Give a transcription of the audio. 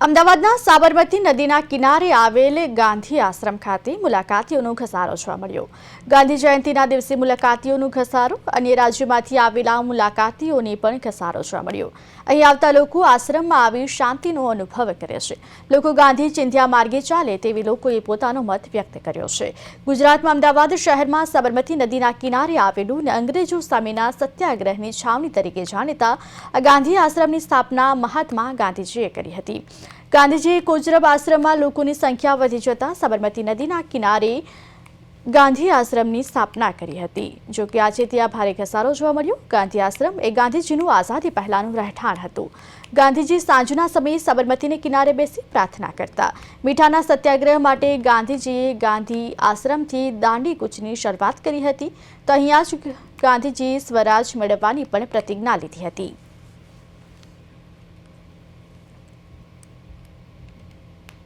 અમદાવાદના સાબરમતી નદીના કિનારે આવેલ ગાંધી આશ્રમ ખાતે મુલાકાતીઓનો ઘસારો જોવા મળ્યો. ગાંધી જયંતિના દિવસે મુલાકાતીઓનો ઘસારો અન્ય રાજ્યોમાંથી આવેલા મુલાકાતીઓને પણ ઘસારો જોવા મળ્યો. અહીં આવતા લોકો આશ્રમમાં આવી શાંતિનો અનુભવ કરે છે. લોકો ગાંધી ચિંધ્યા માર્ગે ચાલે તેવી લોકોએ પોતાનો મત વ્યક્ત કર્યો છે. ગુજરાતમાં અમદાવાદ શહેરમાં સાબરમતી નદીના કિનારે આવેલું અને અંગ્રેજો સામેના સત્યાગ્રહની છાવણી તરીકે જાણીતા ગાંધી આશ્રમની સ્થાપના મહાત્મા ગાંધીજીએ કરી હતી. ગાંધીજીએ કોચરબ આશ્રમમાં લોકોની સંખ્યા વધી જતા સાબરમતી નદીના કિનારે ગાંધી આશ્રમની સ્થાપના કરી હતી. જો કે આજે ત્યાં ભારે ઘસારો જોવા મળ્યો. ગાંધી આશ્રમ એ ગાંધીજીનું આઝાદી પહેલાનું રહેઠાણ હતું. ગાંધીજી સાંજના સમયે સાબરમતીને કિનારે બેસી પ્રાર્થના કરતા. મીઠાના સત્યાગ્રહ માટે ગાંધીજીએ ગાંધી આશ્રમથી દાંડી કૂચની શરૂઆત કરી હતી. તો અહીંયા જ ગાંધીજીએ સ્વરાજ મેળવવાની પણ પ્રતિજ્ઞા લીધી હતી.